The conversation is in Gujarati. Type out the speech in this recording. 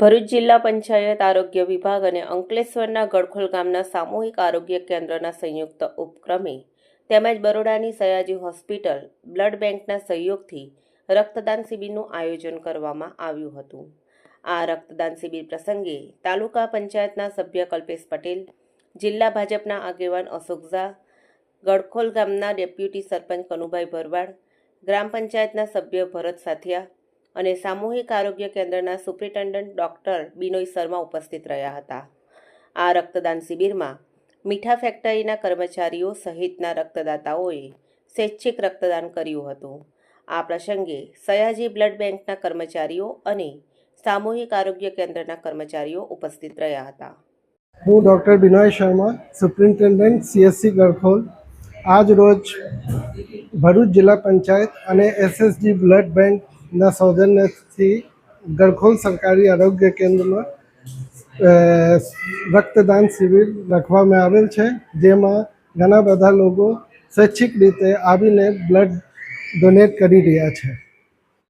ભરૂચ જિલ્લા પંચાયત આરોગ્ય વિભાગ અને અંકલેશ્વરના ગડખોલ ગામના સામૂહિક આરોગ્ય કેન્દ્રના સંયુક્ત ઉપક્રમે તેમજ બરોડાની સયાજી હોસ્પિટલ બ્લડ બેંકના સહયોગથી રક્તદાન શિબિરનું આયોજન કરવામાં આવ્યું હતું. આ રક્તદાન શિબિર પ્રસંગે તાલુકા પંચાયતના સભ્ય કલ્પેશ પટેલ, જિલ્લા ભાજપના આગેવાન અશોક ઝા ગડખોલ ગામના ડેપ્યુટી સરપંચ કનુભાઈ ભરવાડ, ગ્રામ પંચાયતના સભ્ય ભરત સાથિયા અને સામૂહિક આરોગ્ય કેન્દ્રના સુપ્રિન્ટેન્ડન્ટ ડૉક્ટર બિનોય શર્મા ઉપસ્થિત રહ્યા હતા. આ રક્તદાન શિબિરમાં મીઠા ફેક્ટરીના કર્મચારીઓ સહિતના રક્તદાતાઓએ સ્વૈચ્છિક રક્તદાન કર્યું હતું. આ પ્રસંગે સયાજી બ્લડ બેંકના કર્મચારીઓ અને સામૂહિક આરોગ્ય કેન્દ્રના કર્મચારીઓ ઉપસ્થિત રહ્યા હતા. હું doctor Binoy Sharma, superintendent CSC Garkhol. આજ રોજ ભરૂચ જિલ્લા પંચાયત અને એસએસજી બ્લડ બેંકના સૌજન્યથી ગરખોલ સરકારી આરોગ્ય કેન્દ્રમાં રક્તદાન શિબિર રાખવામાં આવેલ છે, જેમાં ઘણા બધા લોકો સ્વૈચ્છિક રીતે આવીને બ્લડ ડોનેટ કરી રહ્યા છે.